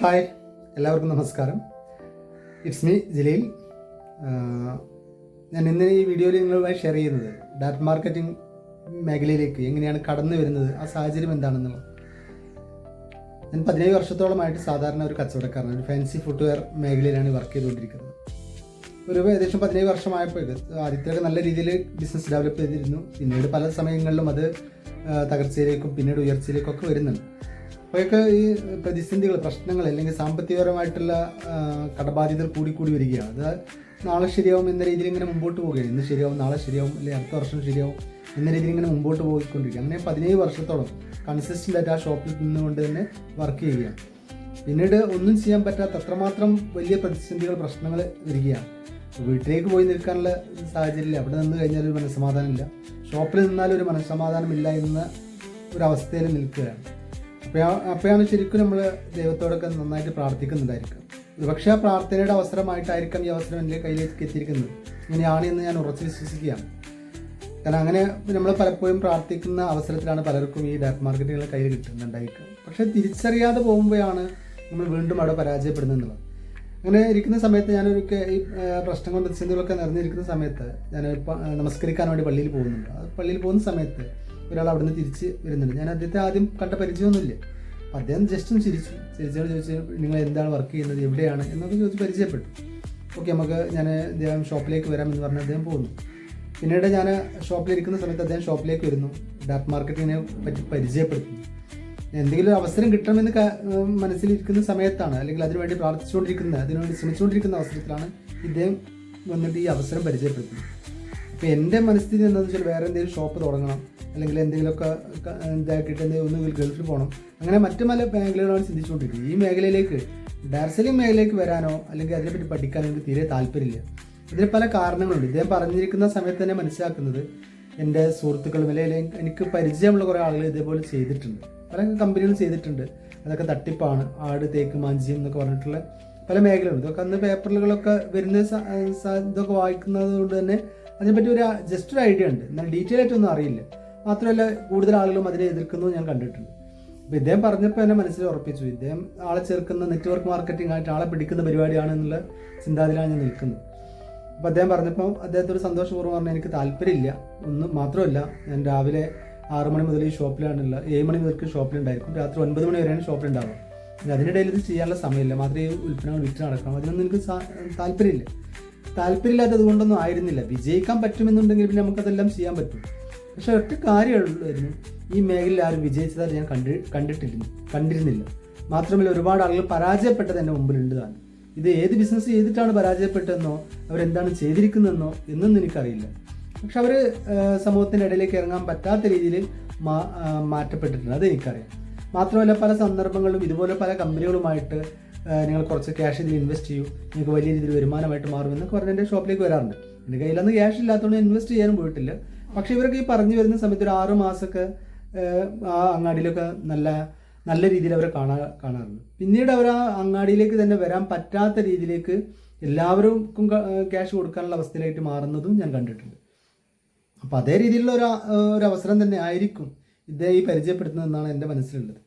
Hi എല്ലാവർക്കും നമസ്കാരം. It's me Jaleel. ഞാൻ ഇന്ന് ഈ വീഡിയോയിൽ നിങ്ങളുമായി ഷെയർ ചെയ്യുന്നത് ഡാറ്റ് മാർക്കറ്റിംഗ് മേഖലയിലേക്ക് എങ്ങനെയാണ് കടന്നു വരുന്നത് ആ സാഹചര്യം എന്താണെന്നുള്ളത്. ഞാൻ പതിനേഴ് വർഷത്തോളമായിട്ട് സാധാരണ ഒരു കച്ചവടക്കാരനാണ് ഒരു ഫാൻസി ഫുട്വെയർ മേഖലയിലാണ് വർക്ക് ചെയ്തുകൊണ്ടിരിക്കുന്നത്. ഒരു ഏകദേശം പതിനേഴ് വർഷമായപ്പോൾ ആദ്യത്തെയൊക്കെ നല്ല രീതിയിൽ ബിസിനസ് ഡെവലപ്പ് ചെയ്തിരുന്നു. പിന്നീട് പല സമയങ്ങളിലും അത് തകർച്ചയിലേക്കും പിന്നീട് ഉയർച്ചയിലേക്കും ഒക്കെ വരുന്നുണ്ട്. അപ്പോഴൊക്കെ ഈ പ്രതിസന്ധികൾ പ്രശ്നങ്ങൾ അല്ലെങ്കിൽ സാമ്പത്തികപരമായിട്ടുള്ള കടബാധ്യതകൾ കൂടി കൂടി വരികയാണ്. അത് നാളെ ശരിയാവും എന്ന രീതിയിൽ ഇങ്ങനെ മുമ്പോട്ട് പോവുകയാണ്. ഇന്ന് ശരിയാവും നാളെ ശരിയാവും അല്ലെങ്കിൽ അടുത്ത വർഷം ശരിയാവും എന്ന രീതിയിൽ ഇങ്ങനെ മുമ്പോട്ട് പോയിക്കൊണ്ടിരിക്കുക അങ്ങനെ പതിനേഴ് വർഷത്തോളം കൺസിസ്റ്റന്റ് ആയിട്ട് ആ ഷോപ്പിൽ നിന്നുകൊണ്ട് തന്നെ വർക്ക് ചെയ്യുകയാണ്. പിന്നീട് ഒന്നും ചെയ്യാൻ പറ്റാത്ത അത്രമാത്രം വലിയ പ്രതിസന്ധികൾ പ്രശ്നങ്ങൾ വരികയാണ്. വീട്ടിലേക്ക് പോയി നിൽക്കാനുള്ള സാഹചര്യമില്ല. അവിടെ നിന്ന് കഴിഞ്ഞാൽ ഒരു മനസ്സമാധാനമില്ല. ഷോപ്പിൽ നിന്നാൽ ഒരു മനസ്സമാധാനമില്ല എന്ന ഒരു അവസ്ഥയിൽ നിൽക്കുകയാണ്. അപ്പോഴാണ് ശരിക്കും നമ്മൾ ദൈവത്തോടൊക്കെ നന്നായിട്ട് പ്രാർത്ഥിക്കുന്നുണ്ടായിരിക്കും ഒരുപക്ഷെ ആ പ്രാർത്ഥനയുടെ അവസരമായിട്ടായിരിക്കാം ഈ അവസരം എന്റെ കയ്യിലേക്ക് എത്തിയിരിക്കുന്നത്. ഇങ്ങനെയാണ് എന്ന് ഞാൻ ഉറച്ചു വിശ്വസിക്കുകയാണ്. കാരണം അങ്ങനെ നമ്മൾ പലപ്പോഴും പ്രാർത്ഥിക്കുന്ന അവസരത്തിലാണ് പലർക്കും ഈ ഡാറ്റ് മാർക്കറ്റുകൾ കയ്യിൽ കിട്ടുന്നുണ്ടായിരിക്കുക. പക്ഷെ തിരിച്ചറിയാതെ പോകുമ്പോഴാണ് നമ്മൾ വീണ്ടും അവിടെ പരാജയപ്പെടുന്നുള്ളത് അങ്ങനെ ഇരിക്കുന്ന സമയത്ത് ഞാനൊരുക്കെ ഈ പ്രശ്നങ്ങൾ പ്രതിസന്ധികളൊക്കെ നിറഞ്ഞിരിക്കുന്ന സമയത്ത് ഞാൻ നമസ്കരിക്കാൻ വേണ്ടി പള്ളിയിൽ പോകുന്നുണ്ട്. പള്ളിയിൽ പോകുന്ന സമയത്ത് ഒരാൾ അവിടുന്ന് തിരിച്ച് വരുന്നുണ്ട്. ഞാൻ അദ്ദേഹത്തെ ആദ്യം കണ്ട പരിചയമൊന്നുമില്ല. അദ്ദേഹം ജസ്റ്റ് ഒന്ന് ചിരിച്ചു. ചിരിച്ചോട് ചോദിച്ചു നിങ്ങൾ എന്താണ് വർക്ക് ചെയ്യുന്നത്? എവിടെയാണ്? എന്നൊക്കെ ചോദിച്ച് പരിചയപ്പെട്ടു. ഓക്കെ നമുക്ക് ഞാൻ അദ്ദേഹം ഷോപ്പിലേക്ക് വരാം എന്ന് പറഞ്ഞ് അദ്ദേഹം പോകുന്നു പിന്നീട് ഞാൻ ഷോപ്പിലിരിക്കുന്ന സമയത്ത് അദ്ദേഹം ഷോപ്പിലേക്ക് വരുന്നു. ഡാർക്ക് മാർക്കറ്റിനെ പറ്റി പരിചയപ്പെടുത്തുന്നു. എന്തെങ്കിലും ഒരു അവസരം കിട്ടണമെന്ന് മനസ്സിലിരിക്കുന്ന സമയത്താണ് അല്ലെങ്കിൽ അതിനുവേണ്ടി പ്രാർത്ഥിച്ചുകൊണ്ടിരിക്കുന്ന അതിനുവേണ്ടി ശ്രമിച്ചുകൊണ്ടിരിക്കുന്ന അവസരത്തിലാണ് ഇദ്ദേഹം വന്നിട്ട് ഈ അവസരം പരിചയപ്പെടുത്തുന്നത്. അപ്പോൾ എന്റെ മനസ്ഥിതി എന്താണെന്ന് വെച്ചാൽ വേറെ എന്തെങ്കിലും ഷോപ്പ് തുടങ്ങണം അല്ലെങ്കിൽ എന്തെങ്കിലുമൊക്കെ ഇതാക്കിയിട്ട് എന്തെങ്കിലും ഒന്നുകിൽ ഗൾഫിൽ പോകണം അങ്ങനെ മറ്റു പല മേഖലകളാണ് ചിന്തിച്ചുകൊണ്ടിരിക്കുന്നത്. ഈ മേഖലയിലേക്ക് ഡാർസലിംഗ് മേഖലയിലേക്ക് വരാനോ അല്ലെങ്കിൽ അതിനെപ്പറ്റി പഠിക്കാനോ എനിക്ക് തീരെ താല്പര്യമില്ല. ഇതിന് പല കാരണങ്ങളുണ്ട്. ഇദ്ദേഹം പറഞ്ഞിരിക്കുന്ന സമയത്ത് തന്നെ മനസ്സിലാക്കുന്നത് എന്റെ സുഹൃത്തുക്കളും അല്ലെങ്കിൽ എനിക്ക് പരിചയമുള്ള കുറേ ആളുകൾ ഇതേപോലെ ചെയ്തിട്ടുണ്ട്. പല കമ്പനികളും ചെയ്തിട്ടുണ്ട്. അതൊക്കെ തട്ടിപ്പാണ് ആട് തേക്ക് മാഞ്ചിയം എന്നൊക്കെ പറഞ്ഞിട്ടുള്ള പല മേഖലകളും. ഇതൊക്കെ അന്ന് പേപ്പറുകളൊക്കെ വരുന്ന ഇതൊക്കെ വായിക്കുന്നത് കൊണ്ട് തന്നെ അതിനെപ്പറ്റി ഒരു ജസ്റ്റ് ഒരു ഐഡിയ ഉണ്ട്. എന്നാൽ ഡീറ്റെയിൽ ആയിട്ടൊന്നും അറിയില്ല. മാത്രമല്ല കൂടുതൽ ആളുകളും അതിനെ എതിർക്കുന്നതും ഞാൻ കണ്ടിട്ടുണ്ട്. അപ്പോൾ ഇദ്ദേഹം പറഞ്ഞപ്പോൾ എന്നെ മനസ്സിൽ ഉറപ്പിച്ചു. ഇദ്ദേഹം ആളെ ചേർക്കുന്ന നെറ്റ്വർക്ക് മാർക്കറ്റിംഗ് ആയിട്ട് ആളെ പിടിക്കുന്ന പരിപാടിയാണ് എന്നുള്ള ചിന്താതിലാണ് ഞാൻ നിൽക്കുന്നത്. അപ്പോൾ അദ്ദേഹം പറഞ്ഞപ്പോൾ അദ്ദേഹത്തോട് സന്തോഷപൂർവം പറഞ്ഞാൽ എനിക്ക് താല്പര്യമില്ല. ഒന്നും മാത്രമല്ല ഞാൻ രാവിലെ ആറ് മണി മുതൽ ഈ ഷോപ്പിലാണുള്ള ഏഴ് മണി മുതൽക്ക് ഷോപ്പിലുണ്ടായിരിക്കും. രാത്രി ഒൻപത് മണി വരെയാണ് ഷോപ്പിലുണ്ടാവുക. അതിനിടയിൽ ഇത് ചെയ്യാനുള്ള സമയമില്ല. മാത്രമേ ഈ ഉൽപ്പന്നങ്ങൾ വിറ്റ് നടക്കണം. അതിനൊന്നും എനിക്ക് താല്പര്യമില്ല. താല്പര്യമില്ലാത്തത് കൊണ്ടൊന്നും ആയിരുന്നില്ല. വിജയിക്കാൻ പറ്റുമെന്നുണ്ടെങ്കിൽ പിന്നെ നമുക്കതെല്ലാം ചെയ്യാൻ പറ്റും. പക്ഷെ ഒറ്റ കാര്യമുള്ളായിരുന്നു ഈ മേഖലയിൽ ആരും വിജയിച്ചതായി ഞാൻ കണ്ടി കണ്ടിട്ടില്ല കണ്ടിരുന്നില്ല. മാത്രമല്ല ഒരുപാട് ആളുകൾ പരാജയപ്പെട്ടത് എന്റെ മുമ്പിലുണ്ട് താൻ. ഇത് ഏത് ബിസിനസ് ചെയ്തിട്ടാണ് പരാജയപ്പെട്ടതെന്നോ അവരെന്താണ് ചെയ്തിരിക്കുന്നതെന്നോ എന്നൊന്നും എനിക്കറിയില്ല. പക്ഷെ അവർ സമൂഹത്തിന്റെ ഇടയിലേക്ക് ഇറങ്ങാൻ പറ്റാത്ത രീതിയിൽ മാറ്റപ്പെട്ടിട്ടുണ്ട്. അത് എനിക്കറിയാം മാത്രമല്ല പല സന്ദർഭങ്ങളിലും ഇതുപോലെ പല കമ്പനികളുമായിട്ട് നിങ്ങൾ കുറച്ച് ക്യാഷ് ഇതിൽ ഇൻവെസ്റ്റ് ചെയ്യൂ. നിങ്ങൾക്ക് വലിയ രീതിയിൽ വരുമാനമായിട്ട് മാറും എന്നൊക്കെ പറഞ്ഞ് എന്റെ ഷോപ്പിലേക്ക് വരാറുണ്ട്. എന്റെ കയ്യിലന്ന് ക്യാഷ് ഇല്ലാത്തതുകൊണ്ട് ഇൻവെസ്റ്റ് ചെയ്യാനും പോയിട്ടില്ല. പക്ഷെ ഇവരൊക്കെ ഈ പറഞ്ഞു വരുന്ന സമയത്ത് ഒരു ആറ് മാസമൊക്കെ ആ, അങ്ങാടിയിലൊക്കെ നല്ല നല്ല രീതിയിൽ അവരെ കാണാ കാണാറുണ്ട്. പിന്നീട് അവർ ആ അങ്ങാടിയിലേക്ക് തന്നെ വരാൻ പറ്റാത്ത രീതിയിലേക്ക് എല്ലാവർക്കും ക്യാഷ് കൊടുക്കാനുള്ള അവസ്ഥയിലായിട്ട് മാറുന്നതും ഞാൻ കണ്ടിട്ടുണ്ട്. അപ്പോൾ അതേ രീതിയിലുള്ള ഒരു ഒരു അവസരം തന്നെ ആയിരിക്കും ഇദ്ദേഹം ഈ പരിചയപ്പെടുത്തുന്നതെന്നാണ് എന്റെ മനസ്സിലുള്ളത്.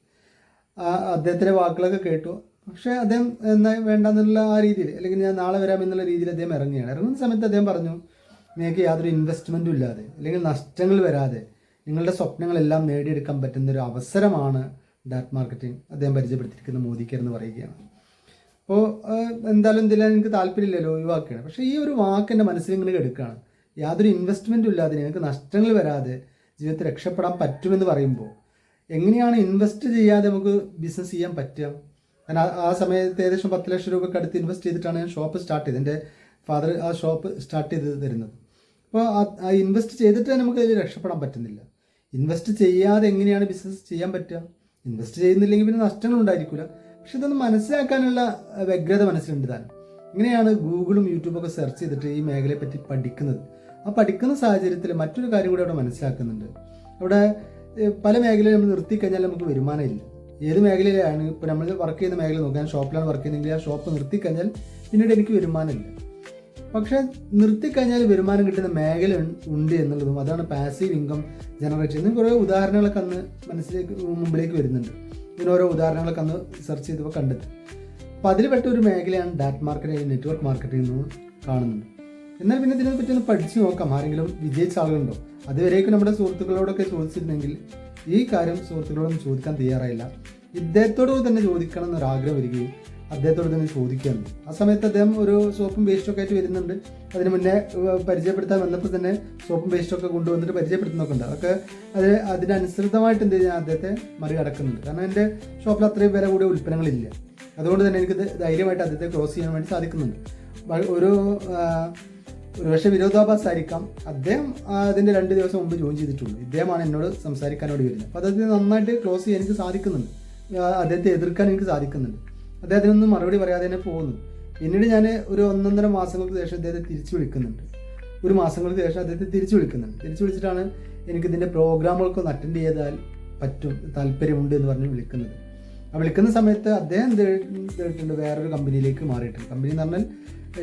അദ്ദേഹത്തിന്റെ വാക്കുകളൊക്കെ കേട്ടു. പക്ഷേ അദ്ദേഹം എന്നാ വേണ്ടെന്നുള്ള ആ രീതിയിൽ അല്ലെങ്കിൽ ഞാൻ നാളെ വരാം എന്നുള്ള രീതിയിൽ അദ്ദേഹം ഇറങ്ങുകയാണ്. ഇറങ്ങുന്ന സമയത്ത് അദ്ദേഹം പറഞ്ഞു നിങ്ങൾക്ക് യാതൊരു ഇൻവെസ്റ്റ്മെന്റും ഇല്ലാതെ അല്ലെങ്കിൽ നഷ്ടങ്ങൾ വരാതെ നിങ്ങളുടെ സ്വപ്നങ്ങളെല്ലാം നേടിയെടുക്കാൻ പറ്റുന്ന ഒരു അവസരമാണ് ഡാറ്റ് മാർക്കറ്റിംഗ് അദ്ദേഹം പരിചയപ്പെടുത്തിയിരിക്കുന്ന മോദിക്കർ എന്ന് പറയുകയാണ്. അപ്പോൾ എന്തായാലും എന്തെങ്കിലും എനിക്ക് താല്പര്യമില്ലല്ലോ ഒഴിവാക്കുകയാണ്. പക്ഷേ ഈ ഒരു വാക്ക് എന്റെ മനസ്സിൽ ഇങ്ങനെ എടുക്കുകയാണ് യാതൊരു ഇൻവെസ്റ്റ്മെന്റും ഇല്ലാതെ നിങ്ങൾക്ക് നഷ്ടങ്ങൾ വരാതെ ജീവിതത്തിൽ രക്ഷപ്പെടാൻ പറ്റുമെന്ന് പറയുമ്പോൾ എങ്ങനെയാണ് ഇൻവെസ്റ്റ് ചെയ്യാതെ നമുക്ക് ബിസിനസ് ചെയ്യാൻ പറ്റുക? ഞാൻ ആ- സമയത്ത് ഏകദേശം പത്ത് ലക്ഷം രൂപയ്ക്ക് അടുത്ത് ഇൻവെസ്റ്റ് ചെയ്തിട്ടാണ് ഞാൻ ഷോപ്പ് സ്റ്റാർട്ട് ചെയ്തത്. എന്റെ ഫാദർ ആ ഷോപ്പ് സ്റ്റാർട്ട് ചെയ്ത് തരുന്നത്. അപ്പോൾ ആ ഇൻവെസ്റ്റ് ചെയ്തിട്ട് നമുക്ക് അതിൽ രക്ഷപ്പെടാൻ പറ്റുന്നില്ല. ഇൻവെസ്റ്റ് ചെയ്യാതെ എങ്ങനെയാണ് ബിസിനസ് ചെയ്യാൻ പറ്റുക? ഇൻവെസ്റ്റ് ചെയ്യുന്നില്ലെങ്കിൽ പിന്നെ നഷ്ടങ്ങൾ ഉണ്ടായിരിക്കില്ല പക്ഷെ ഇതൊന്ന് മനസ്സിലാക്കാനുള്ള വ്യഗ്രത മനസ്സിലുണ്ട് താൻ. ഇങ്ങനെയാണ് ഗൂഗിളും യൂട്യൂബൊക്കെ സെർച്ച് ചെയ്തിട്ട് ഈ മേഖലയെ പറ്റി പഠിക്കുന്നത്. ആ പഠിക്കുന്ന സാഹചര്യത്തിൽ മറ്റൊരു കാര്യം കൂടി അവിടെ മനസ്സിലാക്കുന്നുണ്ട്. അവിടെ പല മേഖലയിൽ നമ്മൾ നിർത്തിക്കഴിഞ്ഞാൽ നമുക്ക് വരുമാനമില്ല ഏത് മേഖലയിലാണ് ഇപ്പോൾ നമ്മൾ വർക്ക് ചെയ്യുന്ന മേഖല നോക്കാൻ ഷോപ്പിലാണ് വർക്ക് ചെയ്യുന്നതെങ്കിൽ ആ ഷോപ്പ് നിർത്തിക്കഴിഞ്ഞാൽ പിന്നീട് എനിക്ക് വരുമാനമില്ല. പക്ഷെ നിർത്തിക്കഴിഞ്ഞാൽ വരുമാനം കിട്ടുന്ന മേഖല ഉണ്ട് എന്നുള്ളതും അതാണ് പാസീവ് ഇൻകം ജനറേറ്റ് ചെയ്യുന്നത് കുറേ ഉദാഹരണങ്ങളൊക്കെ അന്ന് മനസ്സിലേക്ക് മുമ്പിലേക്ക് വരുന്നുണ്ട്. ഇങ്ങനെ ഓരോ ഉദാഹരണങ്ങളൊക്കെ അന്ന് സെർച്ച് ചെയ്തപ്പോൾ കണ്ടെത്തി അതിൽ പെട്ട ഒരു മേഖലയാണ് ഡാറ്റ് മാർക്കറ്റിംഗ് നെറ്റ്വർക്ക് മാർക്കറ്റിംഗ് എന്ന് കാണുന്നുണ്ട് എന്നാൽ പിന്നെ ഇതിനെ പറ്റി ഒന്ന് പഠിച്ചു നോക്കാം. ആരെങ്കിലും വിജയിച്ച ആളുകളുണ്ടോ? അതുവരേക്കും നമ്മുടെ സുഹൃത്തുക്കളോടൊക്കെ ചോദിച്ചിരുന്നെങ്കിൽ ഈ കാര്യം സുഹൃത്തുക്കളോടും ചോദിക്കാൻ തയ്യാറായില്ല. ഇദ്ദേഹത്തോട് തന്നെ ചോദിക്കണം എന്നൊരാഗ്രഹം വരികയും അദ്ദേഹത്തോട് തന്നെ ചോദിക്കുകയാണ്. ആ സമയത്ത് അദ്ദേഹം ഒരു സോപ്പും പേസ്റ്റൊക്കെ ആയിട്ട് വരുന്നുണ്ട്. അതിന് മുന്നേ പരിചയപ്പെടുത്താൻ വന്നപ്പോൾ തന്നെ സോപ്പും വേസ്റ്റും ഒക്കെ കൊണ്ടുവന്നിട്ട് പരിചയപ്പെടുത്തുന്നൊക്കെ ഉണ്ട്. അതൊക്കെ അത് അതിനനുസൃതമായിട്ട് എന്ത് ചെയ്യാൻ അദ്ദേഹത്തെ മറികടക്കുന്നുണ്ട്. കാരണം എന്റെ ഷോപ്പിൽ അത്രയും വില കൂടിയ ഉൽപ്പന്നങ്ങളില്ല. അതുകൊണ്ട് തന്നെ എനിക്ക് ധൈര്യമായിട്ട് അദ്ദേഹത്തെ ക്രോസ് ചെയ്യാൻ വേണ്ടി സാധിക്കുന്നുണ്ട്. ഒരു ആ, വിരോധാഭാസ് ആയിരിക്കാം അദ്ദേഹം അതിന്റെ രണ്ട് ദിവസം മുമ്പ് ജോയിൻ ചെയ്തിട്ടുള്ളൂ. ഇദ്ദേഹമാണ് എന്നോട് സംസാരിക്കാനോട് വരുന്നത്. അപ്പോൾ അദ്ദേഹത്തിന് നന്നായിട്ട് ക്ലോസ് ചെയ്യാൻ എനിക്ക് സാധിക്കുന്നുണ്ട്. അദ്ദേഹത്തെ എതിർക്കാൻ എനിക്ക് സാധിക്കുന്നുണ്ട്. അദ്ദേഹത്തിനൊന്നും മറുപടി പറയാതെ തന്നെ പോകുന്നു. പിന്നീട് ഞാൻ ഒരു ഒന്നൊന്നര മാസങ്ങൾക്ക് ശേഷം അദ്ദേഹത്തെ തിരിച്ചു വിളിക്കുന്നുണ്ട്. ഒരു മാസങ്ങൾക്ക് ശേഷം അദ്ദേഹത്തെ തിരിച്ചു വിളിക്കുന്നുണ്ട്. തിരിച്ചു വിളിച്ചിട്ടാണ് എനിക്ക് ഇതിന്റെ പ്രോഗ്രാമുകൾക്കൊന്ന് അറ്റൻഡ് ചെയ്താൽ പറ്റും താല്പര്യമുണ്ട് എന്ന് പറഞ്ഞ് വിളിക്കുന്നത്. ആ വിളിക്കുന്ന സമയത്ത് അദ്ദേഹം എന്ത് ചെയ്തിട്ടുണ്ട് വേറൊരു കമ്പനിയിലേക്ക് മാറിയിട്ടുണ്ട്. കമ്പനി എന്ന് പറഞ്ഞാൽ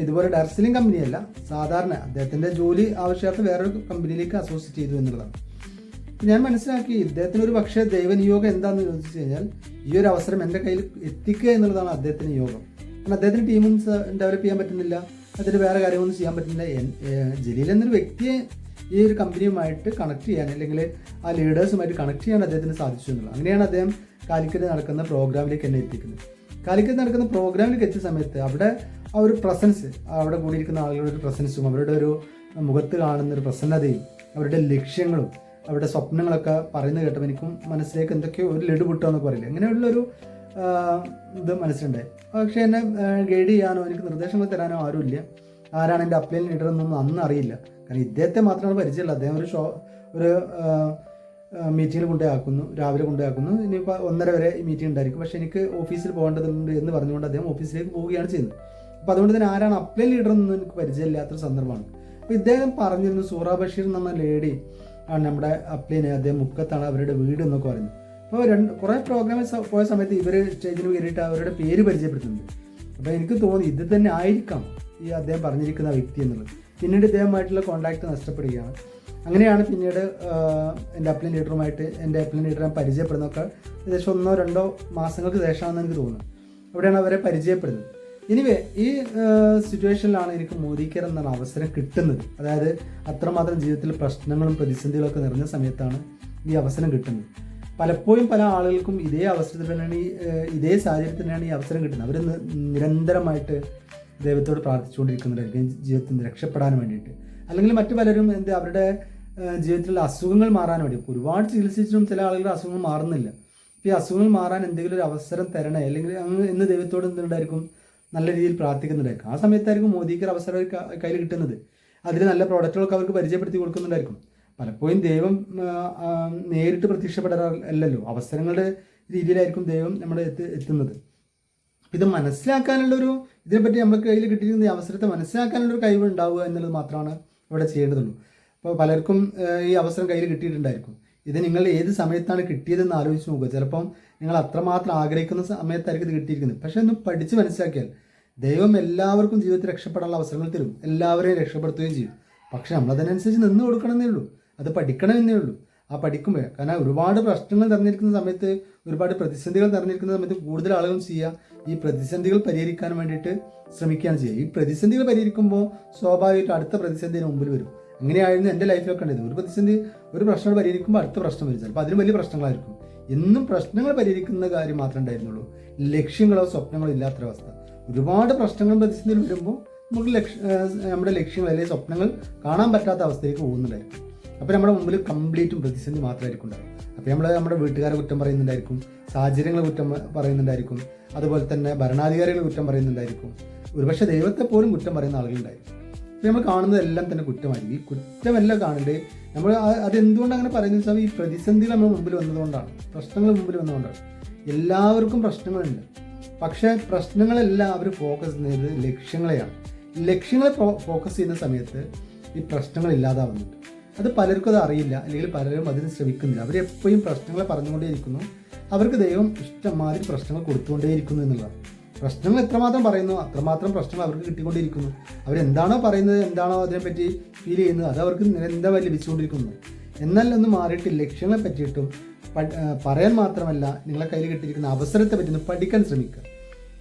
ഇതുപോലെ ഡർസിലിംഗ് കമ്പനിയല്ല സാധാരണ അദ്ദേഹത്തിന്റെ ജോലി ആവശ്യാർത്ഥം വേറൊരു കമ്പനിയിലേക്ക് അസോസിയേറ്റ് ചെയ്തു എന്നുള്ളതാണ്. ഞാൻ മനസ്സിലാക്കി ഇദ്ദേഹത്തിന് ഒരു പക്ഷേ ദൈവനിയോഗം എന്താണെന്ന് ചോദിച്ചു കഴിഞ്ഞാൽ ഈ ഒരു അവസരം എന്റെ കയ്യിൽ എത്തിക്കുക എന്നുള്ളതാണ് അദ്ദേഹത്തിന് യോഗം കാരണം അദ്ദേഹത്തിന് ടീമും ഡെവലപ്പ് ചെയ്യാൻ പറ്റുന്നില്ല അതിന് വേറെ കാര്യമൊന്നും ചെയ്യാൻ പറ്റുന്നില്ല. ജലീൽ എന്നൊരു വ്യക്തിയെ ഈ ഒരു കമ്പനിയുമായിട്ട് കണക്ട് ചെയ്യാൻ അല്ലെങ്കിൽ ആ ലീഡേഴ്സുമായിട്ട് കണക്ട് ചെയ്യാൻ അദ്ദേഹത്തിന് സാധിച്ചു എന്നുള്ളത് അങ്ങനെയാണ് അദ്ദേഹം കാലിക്കറ്റ് നടക്കുന്ന പ്രോഗ്രാമിലേക്ക് എന്നെ എത്തിക്കുന്നത്. കാലിക്കറ്റ് നടക്കുന്ന പ്രോഗ്രാമിലേക്ക് എത്തിയ സമയത്ത് അവിടെ ആ ഒരു പ്രസൻസ് അവിടെ കൂടിയിരിക്കുന്ന ആളുകളുടെ ഒരു പ്രസൻസും അവരുടെ ഒരു മുഖത്ത് കാണുന്ന ഒരു പ്രസന്നതയും അവരുടെ ലക്ഷ്യങ്ങളും അവരുടെ സ്വപ്നങ്ങളൊക്കെ പറയുന്നത് കേട്ടപ്പോൾ എനിക്കും മനസ്സിലേക്ക് എന്തൊക്കെയോ ഒരു ലഡു പൊട്ടുകയെന്നൊക്കെ പറയില്ല? ഇങ്ങനെയുള്ളൊരു ഇത് മനസ്സിലുണ്ടായി. പക്ഷേ എന്നെ ഗൈഡ് ചെയ്യാനോ എനിക്ക് നിർദ്ദേശങ്ങൾ തരാനോ ആരുമില്ല. ആരാണ് എന്റെ അപ്ലൈൻ ലീഡർ എന്നൊന്നും അന്ന് അറിയില്ല. കാരണം ഇദ്ദേഹത്തെ മാത്രമാണ് പരിചയമുള്ളത് അദ്ദേഹം ഒരു ഷോ ഒരു മീറ്റിങ്ങിൽ കൊണ്ടുപോയാക്കുന്നു രാവിലെ കൊണ്ടുപോയാക്കുന്നു. ഇനിയിപ്പോൾ ഒന്നര വരെ മീറ്റിംഗ് ഉണ്ടായിരിക്കും. പക്ഷേ എനിക്ക് ഓഫീസിൽ പോകേണ്ടതുണ്ട് എന്ന് പറഞ്ഞുകൊണ്ട് അദ്ദേഹം ഓഫീസിലേക്ക് പോവുകയാണ് ചെയ്യുന്നത്. അപ്പോൾ അതുകൊണ്ട് തന്നെ ആരാണ് അപ്ലൈ ലീഡർ എന്നൊന്നും എനിക്ക് പരിചയമില്ലാത്തൊരു സന്ദർഭമാണ്. അപ്പോൾ ഇദ്ദേഹം പറഞ്ഞിരുന്നു സൂറ ബഷീർ എന്ന ലേഡി ആണ് നമ്മുടെ അപ്ലൈന് അദ്ദേഹം മുക്കത്താണ് അവരുടെ വീട് എന്നൊക്കെ പറയുന്നത് അപ്പോൾ രണ്ട് കുറേ പ്രോഗ്രാമിൽ പോയ സമയത്ത് ഇവർ സ്റ്റേജിന് കയറിയിട്ട് അവരുടെ പേര് പരിചയപ്പെടുത്തുന്നുണ്ട്. അപ്പോൾ എനിക്ക് തോന്നി ഇത് തന്നെ ആയിരിക്കാം ഈ അദ്ദേഹം പറഞ്ഞിരിക്കുന്ന വ്യക്തി എന്നുള്ളത്. പിന്നീട് ഇദ്ദേഹമായിട്ടുള്ള കോണ്ടാക്ട് നഷ്ടപ്പെടുകയാണ്. അങ്ങനെയാണ് പിന്നീട് എന്റെ അപ്ലൈൻ ലീഡറുമായിട്ട് എന്റെ അപ്ലൈൻ ലീഡറെ പരിചയപ്പെടുന്നൊക്കെ ഏകദേശം ഒന്നോ രണ്ടോ മാസങ്ങൾക്ക് ശേഷമാണെന്ന് എനിക്ക് തോന്നുന്നു. അവിടെയാണ് അവരെ പരിചയപ്പെടുന്നത്. എനിവേ ഈ സിറ്റുവേഷനിലാണ് എനിക്ക് മോദിക്കർ എന്നാണ് അവസരം കിട്ടുന്നത്. അതായത് അത്രമാത്രം ജീവിതത്തിൽ പ്രശ്നങ്ങളും പ്രതിസന്ധികളൊക്കെ നിറഞ്ഞ സമയത്താണ് ഈ അവസരം കിട്ടുന്നത്. പലപ്പോഴും പല ആളുകൾക്കും ഇതേ അവസരത്തിൽ തന്നെയാണ് ഈ ഇതേ സാഹചര്യത്തിൽ തന്നെയാണ് ഈ അവസരം കിട്ടുന്നത്. അവർ നിരന്തരമായിട്ട് ദൈവത്തോട് പ്രാർത്ഥിച്ചുകൊണ്ടിരിക്കുന്നുണ്ടായിരിക്കും ജീവിതത്തിൽ നിന്ന് രക്ഷപ്പെടാൻ വേണ്ടിയിട്ട്. അല്ലെങ്കിൽ മറ്റു പലരും എന്ത് അവരുടെ ജീവിതത്തിലുള്ള അസുഖങ്ങൾ മാറാൻ വേണ്ടി. ഒരുപാട് ചികിത്സിച്ചിട്ടും ചില ആളുകളുടെ അസുഖങ്ങൾ മാറുന്നില്ല. ഈ അസുഖങ്ങൾ മാറാൻ എന്തെങ്കിലും ഒരു അവസരം തരണേ? അല്ലെങ്കിൽ അങ്ങ് എന്ന് ദൈവത്തോട് എന്തുണ്ടായിരിക്കും? നല്ല രീതിയിൽ പ്രാർത്ഥിക്കുന്നുണ്ടായിരിക്കും. ആ സമയത്തായിരിക്കും മോദിക്ക് ഒരു അവസരം കയ്യിൽ കിട്ടുന്നത്. അതിൽ നല്ല പ്രോഡക്റ്റുകളൊക്കെ അവർക്ക് പരിചയപ്പെടുത്തി കൊടുക്കുന്നുണ്ടായിരിക്കും. പലപ്പോഴും ദൈവം നേരിട്ട് പ്രത്യക്ഷപ്പെടാറല്ലല്ലോ. അവസരങ്ങളുടെ രീതിയിലായിരിക്കും ദൈവം നമ്മുടെ എത്തി എത്തുന്നത്. ഇത് മനസ്സിലാക്കാനുള്ളൊരു ഇതിനെപ്പറ്റി നമ്മൾ കയ്യിൽ കിട്ടിയിരിക്കുന്ന അവസരത്തെ മനസ്സിലാക്കാനുള്ളൊരു കഴിവ് ഉണ്ടാവുക എന്നുള്ളത് മാത്രമാണ് ഇവിടെ ചെയ്യേണ്ടതുള്ളൂ. അപ്പോൾ പലർക്കും ഈ അവസരം കയ്യിൽ കിട്ടിയിട്ടുണ്ടായിരിക്കും. ഇത് നിങ്ങൾ ഏത് സമയത്താണ് കിട്ടിയതെന്ന് ആലോചിച്ച് നോക്കുക. ചിലപ്പം നിങ്ങൾ അത്രമാത്രം ആഗ്രഹിക്കുന്ന സമയത്തായിരിക്കും ഇത് കിട്ടിയിരിക്കുന്നത്. പക്ഷെ ഒന്ന് പഠിച്ച് മനസ്സിലാക്കിയാൽ ദൈവം എല്ലാവർക്കും ജീവിതത്തിൽ രക്ഷപ്പെടാനുള്ള അവസരങ്ങൾ തരും. എല്ലാവരെയും രക്ഷപ്പെടുത്തുകയും ചെയ്യും. പക്ഷെ നമ്മളതിനനുസരിച്ച് നിന്ന് കൊടുക്കണമെന്നേ ഉള്ളൂ. അത് പഠിക്കണമെന്നേ ഉള്ളൂ. ആ പഠിക്കുമ്പോൾ കാരണം ഒരുപാട് പ്രശ്നങ്ങൾ നിറഞ്ഞിരിക്കുന്ന സമയത്ത് ഒരുപാട് പ്രതിസന്ധികൾ നിറഞ്ഞിരിക്കുന്ന സമയത്ത് കൂടുതൽ ആളുകളും ചെയ്യുക. ഈ പ്രതിസന്ധികൾ പരിഹരിക്കാൻ വേണ്ടിയിട്ട് ശ്രമിക്കുകയാണ് ചെയ്യുക. ഈ പ്രതിസന്ധികൾ പരിഹരിക്കുമ്പോൾ സ്വാഭാവികമായിട്ട് അടുത്ത പ്രതിസന്ധിന് മുമ്പിൽ വരും. അങ്ങനെയായിരുന്നു എന്റെ ലൈഫിലൊക്കെ ഉണ്ടായത് ഒരു പ്രതിസന്ധി ഒരു പ്രശ്നം പരിഹരിക്കുമ്പോൾ അടുത്ത പ്രശ്നം വരും. ചിലപ്പോൾ അതിന് വലിയ പ്രശ്നങ്ങളായിരിക്കും. എന്നും പ്രശ്നങ്ങൾ പരിഹരിക്കുന്ന കാര്യം മാത്രമേ ഉണ്ടായിരുന്നുള്ളൂ. ലക്ഷ്യങ്ങളോ സ്വപ്നങ്ങളോ ഇല്ലാത്തൊരവസ്ഥ ഒരുപാട് പ്രശ്നങ്ങളും പ്രതിസന്ധി വരുമ്പോൾ നമുക്ക് ലക്ഷ്യ നമ്മുടെ ലക്ഷ്യങ്ങൾ അല്ലെങ്കിൽ സ്വപ്നങ്ങൾ കാണാൻ പറ്റാത്ത അവസ്ഥയിലേക്ക് പോകുന്നുണ്ടായിരിക്കും. അപ്പോൾ നമ്മുടെ മുമ്പിൽ കംപ്ലീറ്റും പ്രതിസന്ധി മാത്രമായിരിക്കും ഉണ്ടാവും അപ്പോൾ നമ്മൾ നമ്മുടെ വീട്ടുകാരെ കുറ്റം പറയുന്നുണ്ടായിരിക്കും. സാഹചര്യങ്ങളെ കുറ്റം പറയുന്നുണ്ടായിരിക്കും. അതുപോലെ തന്നെ ഭരണാധികാരികളെ കുറ്റം പറയുന്നുണ്ടായിരിക്കും. ഒരുപക്ഷെ ദൈവത്തെ പോലും കുറ്റം പറയുന്ന ആളുകളുണ്ടായിരിക്കും നമ്മൾ കാണുന്നതെല്ലാം തന്നെ കുറ്റമായിരിക്കും. ഈ കുറ്റമല്ല കാണേണ്ടത് നമ്മൾ അതെന്തുകൊണ്ട് അങ്ങനെ പറയുന്നത് വെച്ചാൽ ഈ പ്രതിസന്ധികൾ നമ്മുടെ മുമ്പിൽ വന്നതുകൊണ്ടാണ്. പ്രശ്നങ്ങൾ മുമ്പിൽ വന്നതുകൊണ്ടാണ്. എല്ലാവർക്കും പ്രശ്നങ്ങളുണ്ട്. പക്ഷേ പ്രശ്നങ്ങളെല്ലാം അവർ ഫോക്കസ് ചെയ്യുന്നത് ലക്ഷ്യങ്ങളെയാണ്. ലക്ഷ്യങ്ങളെ ഫോക്കസ് ചെയ്യുന്ന സമയത്ത് ഈ പ്രശ്നങ്ങൾ ഇല്ലാതാവുന്നുണ്ട്. അത് പലർക്കും അത് അറിയില്ല. അല്ലെങ്കിൽ പലരും അതിന് ശ്രമിക്കുന്നില്ല. അവർ എപ്പോഴും പ്രശ്നങ്ങളെ പറഞ്ഞുകൊണ്ടേയിരിക്കുന്നു. അവർക്ക് ദൈവം ഇഷ്ടംമാതിരി പ്രശ്നങ്ങൾ കൊടുത്തുകൊണ്ടേയിരിക്കുന്നു എന്നുള്ളതാണ്. പ്രശ്നങ്ങൾ എത്രമാത്രം പറയുന്നു. അത്രമാത്രം പ്രശ്നം അവർക്ക് കിട്ടിക്കൊണ്ടിരിക്കുന്നു. അവരെന്താണോ പറയുന്നത് എന്താണോ അതിനെപ്പറ്റി ഫീൽ ചെയ്യുന്നത് അത് അവർക്ക് നിരന്തരമായി ലഭിച്ചുകൊണ്ടിരിക്കുന്നു. എന്നാൽ ഒന്ന് മാറിയിട്ട് ലക്ഷ്യങ്ങളെ പറ്റിയിട്ടും പറയാൻ മാത്രമല്ല നിങ്ങളെ കയ്യിൽ കിട്ടിയിരിക്കുന്ന അവസരത്തെ പറ്റി പഠിക്കാൻ ശ്രമിക്കുക.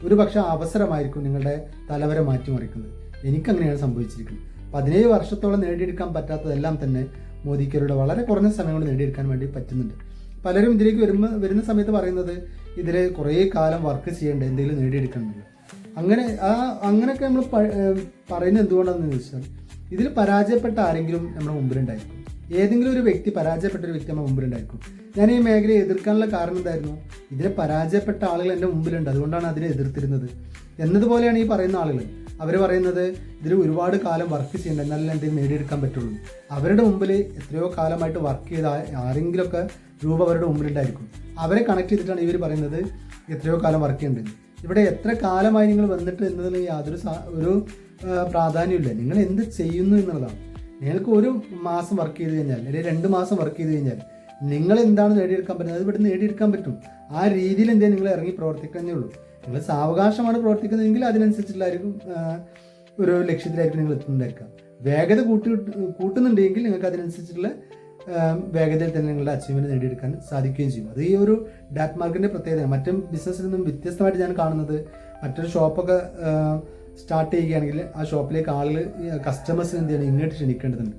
ഒരു പക്ഷേ അവസരമായിരിക്കും നിങ്ങളുടെ തലവരെ മാറ്റിമറിക്കുന്നത്. എനിക്കങ്ങനെയാണ് സംഭവിച്ചിരിക്കുന്നത്. പതിനേഴ് വർഷത്തോളം നേടിയെടുക്കാൻ പറ്റാത്തതെല്ലാം തന്നെ മോദിക്കരുടെ വളരെ കുറഞ്ഞ സമയം കൊണ്ട് നേടിയെടുക്കാൻ വേണ്ടി പറ്റുന്നുണ്ട്. പലരും ഇതിലേക്ക് വരുമ്പോൾ വരുന്ന സമയത്ത് പറയുന്നത് ഇതിൽ കുറേ കാലം വർക്ക് ചെയ്യേണ്ട എന്തെങ്കിലും നേടിയെടുക്കണമെന്നില്ല അങ്ങനെ ആ അങ്ങനെയൊക്കെ നമ്മൾ പറയുന്നത് എന്തുകൊണ്ടാണെന്ന് ചോദിച്ചാൽ ഇതിൽ പരാജയപ്പെട്ട ആരെങ്കിലും നമ്മുടെ മുമ്പിലുണ്ടായിരിക്കും. ഏതെങ്കിലും ഒരു വ്യക്തി പരാജയപ്പെട്ട ഒരു വ്യക്തി നമ്മുടെ മുമ്പിലുണ്ടായിരിക്കും. ഞാൻ ഈ മേഖലയെ എതിർക്കാനുള്ള കാരണം എന്തായിരുന്നു? ഇതിൽ പരാജയപ്പെട്ട ആളുകൾ എന്റെ മുമ്പിലുണ്ട്. അതുകൊണ്ടാണ് അതിനെ എതിർത്തിരുന്നത്. എന്നതുപോലെയാണ് ഈ പറയുന്ന ആളുകൾ. അവർ പറയുന്നത് ഇതിൽ ഒരുപാട് കാലം വർക്ക് ചെയ്യേണ്ട എന്നാലേ എന്തെങ്കിലും നേടിയെടുക്കാൻ പറ്റുള്ളൂ. അവരുടെ മുമ്പിൽ എത്രയോ കാലമായിട്ട് വർക്ക് ചെയ്ത ആരെങ്കിലുമൊക്കെ രൂപ അവരുടെ മുമ്പിലുണ്ടായിരിക്കും. അവരെ കണക്ട് ചെയ്തിട്ടാണ് ഇവർ പറയുന്നത് എത്രയോ കാലം വർക്ക് ചെയ്യേണ്ടത് ഇവിടെ എത്ര കാലമായി നിങ്ങൾ വന്നിട്ട് എന്നതിൽ യാതൊരു ഒരു പ്രാധാന്യമില്ല നിങ്ങൾ എന്ത് ചെയ്യുന്നു എന്നുള്ളതാണ്. നിങ്ങൾക്ക് ഒരു മാസം വർക്ക് ചെയ്ത് കഴിഞ്ഞാൽ അല്ലെങ്കിൽ രണ്ട് മാസം വർക്ക് ചെയ്ത് കഴിഞ്ഞാൽ നിങ്ങൾ എന്താണ് നേടിയെടുക്കാൻ പറ്റുന്നത്? അത് ഇവിടെ നേടിയെടുക്കാൻ പറ്റും. ആ രീതിയിൽ എന്തേ നിങ്ങൾ ഇറങ്ങി പ്രവർത്തിക്കുന്നേ ഉള്ളൂ. നിങ്ങൾ സാവകാശമാണ് പ്രവർത്തിക്കുന്നതെങ്കിൽ അതിനനുസരിച്ചുള്ളായിരിക്കും ഒരു ലക്ഷ്യത്തിലായിരിക്കും നിങ്ങൾ എത്തുന്നുണ്ടായിരിക്കുക വേഗത കൂട്ടി കൂട്ടുന്നുണ്ടെങ്കിൽ നിങ്ങൾക്ക് അതിനനുസരിച്ചുള്ള ആ, വേഗതയിൽ തന്നെ നിങ്ങളുടെ അച്ചീവ്മെന്റ് നേടിയെടുക്കാൻ സാധിക്കുകയും ചെയ്യും. അത് ഈ ഒരു ഡാറ്റ് മാർക്കിന്റെ പ്രത്യേകത മറ്റു ബിസിനസ്സിൽ നിന്നും വ്യത്യസ്തമായിട്ട് ഞാൻ കാണുന്നത് മറ്റൊരു ഷോപ്പൊക്കെ സ്റ്റാർട്ട് ചെയ്യുകയാണെങ്കിൽ ആ ഷോപ്പിലേക്ക് ആളുകൾ കസ്റ്റമേഴ്സിന് എന്ത് ചെയ്യണം? ഇങ്ങോട്ട് ക്ഷണിക്കേണ്ടതുണ്ട്.